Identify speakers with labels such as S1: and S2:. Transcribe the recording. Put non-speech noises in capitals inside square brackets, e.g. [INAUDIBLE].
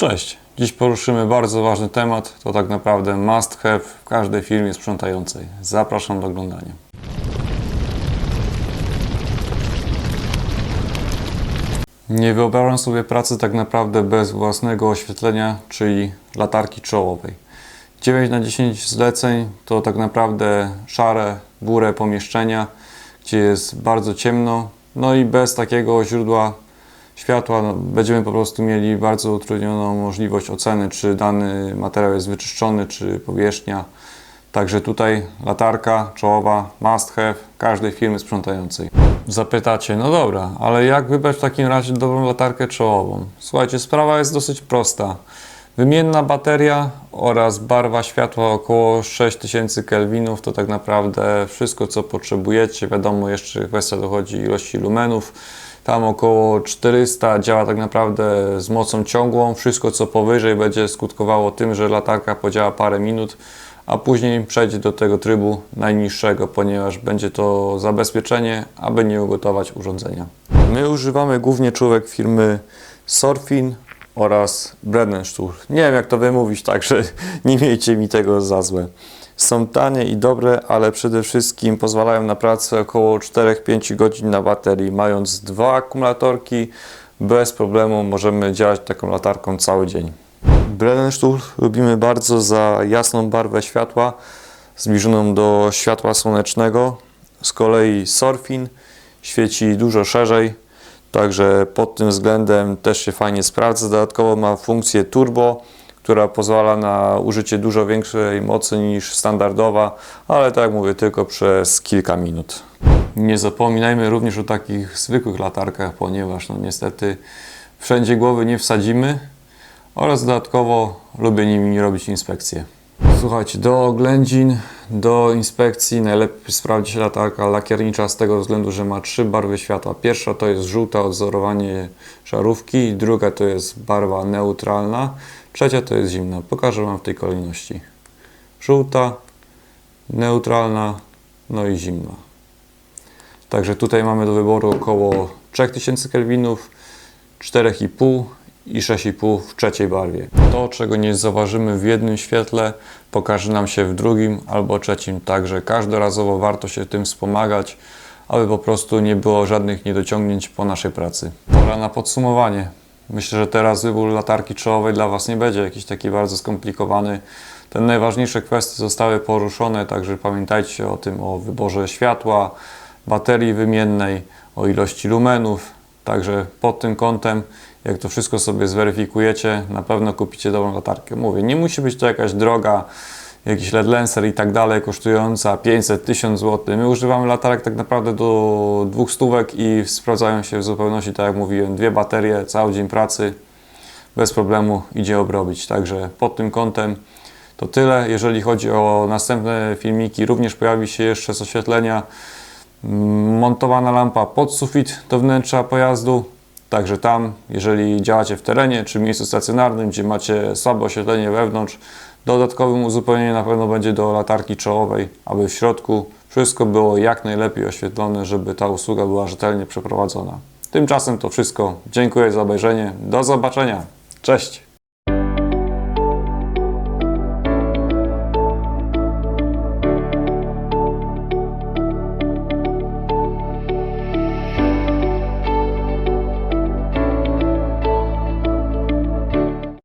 S1: Cześć. Dziś poruszymy bardzo ważny temat. To tak naprawdę must have w każdej firmie sprzątającej. Zapraszam do oglądania. Nie wyobrażam sobie pracy tak naprawdę bez własnego oświetlenia, czyli latarki czołowej. 9 na 10 zleceń to tak naprawdę szare, burę pomieszczenia, gdzie jest bardzo ciemno. No i bez takiego źródła światła no, będziemy po prostu mieli bardzo utrudnioną możliwość oceny, czy dany materiał jest wyczyszczony, czy powierzchnia. Także tutaj latarka czołowa must have każdej firmy sprzątającej. Zapytacie, no dobra, ale jak wybrać w takim razie dobrą latarkę czołową? Słuchajcie, sprawa jest dosyć prosta. Wymienna bateria oraz barwa światła około 6000 kelwinów to tak naprawdę wszystko co potrzebujecie. Wiadomo, jeszcze kwestia dochodzi ilości lumenów. Tam około 400 działa tak naprawdę z mocą ciągłą. Wszystko co powyżej będzie skutkowało tym, że latarka podziała parę minut, a później przejdzie do tego trybu najniższego, ponieważ będzie to zabezpieczenie, aby nie ugotować urządzenia. My używamy głównie czułek firmy Sorfin oraz Bredenstuhl. Nie wiem jak to wymówić, także [LAUGHS] nie miejcie mi tego za złe. Są tanie i dobre, ale przede wszystkim pozwalają na pracę około 4-5 godzin na baterii. Mając dwa akumulatorki, bez problemu możemy działać taką latarką cały dzień. Bredenstuhl lubimy bardzo za jasną barwę światła, zbliżoną do światła słonecznego. Z kolei Sorfin świeci dużo szerzej, także pod tym względem też się fajnie sprawdza. Dodatkowo ma funkcję turbo, która pozwala na użycie dużo większej mocy niż standardowa, ale tak jak mówię, tylko przez kilka minut. Nie zapominajmy również o takich zwykłych latarkach, ponieważ no niestety wszędzie głowy nie wsadzimy oraz dodatkowo lubię nimi robić inspekcje. Słuchajcie, do oględzin, do inspekcji najlepiej sprawdzi się latarka lakiernicza z tego względu, że ma trzy barwy światła. Pierwsza to jest żółta odzorowanie żarówki, druga to jest barwa neutralna, trzecia to jest zimna. Pokażę Wam w tej kolejności. Żółta, neutralna, no i zimna. Także tutaj mamy do wyboru około 3000 kelwinów, 4,5 i 6,5 w trzeciej barwie. To, czego nie zauważymy w jednym świetle, pokaże nam się w drugim albo trzecim, także każdorazowo warto się tym wspomagać, aby po prostu nie było żadnych niedociągnięć po naszej pracy. Pora na podsumowanie. Myślę, że teraz wybór latarki czołowej dla Was nie będzie jakiś taki bardzo skomplikowany. Te najważniejsze kwestie zostały poruszone, także pamiętajcie o tym, o wyborze światła, baterii wymiennej, o ilości lumenów. Także pod tym kątem, jak to wszystko sobie zweryfikujecie, na pewno kupicie dobrą latarkę. Mówię, nie musi być to jakaś droga, jakiś LED Lancer i tak dalej, kosztująca 500-1000 zł. My używamy latarek tak naprawdę do dwóch stówek i sprawdzają się w zupełności, tak jak mówiłem, dwie baterie, cały dzień pracy, bez problemu idzie obrobić. Także pod tym kątem to tyle. Jeżeli chodzi o następne filmiki, również pojawi się jeszcze z oświetlenia montowana lampa pod sufit do wnętrza pojazdu. Także tam, jeżeli działacie w terenie czy miejscu stacjonarnym, gdzie macie słabe oświetlenie wewnątrz, dodatkowym uzupełnieniem na pewno będzie do latarki czołowej, aby w środku wszystko było jak najlepiej oświetlone, żeby ta usługa była rzetelnie przeprowadzona. Tymczasem to wszystko. Dziękuję za obejrzenie. Do zobaczenia. Cześć!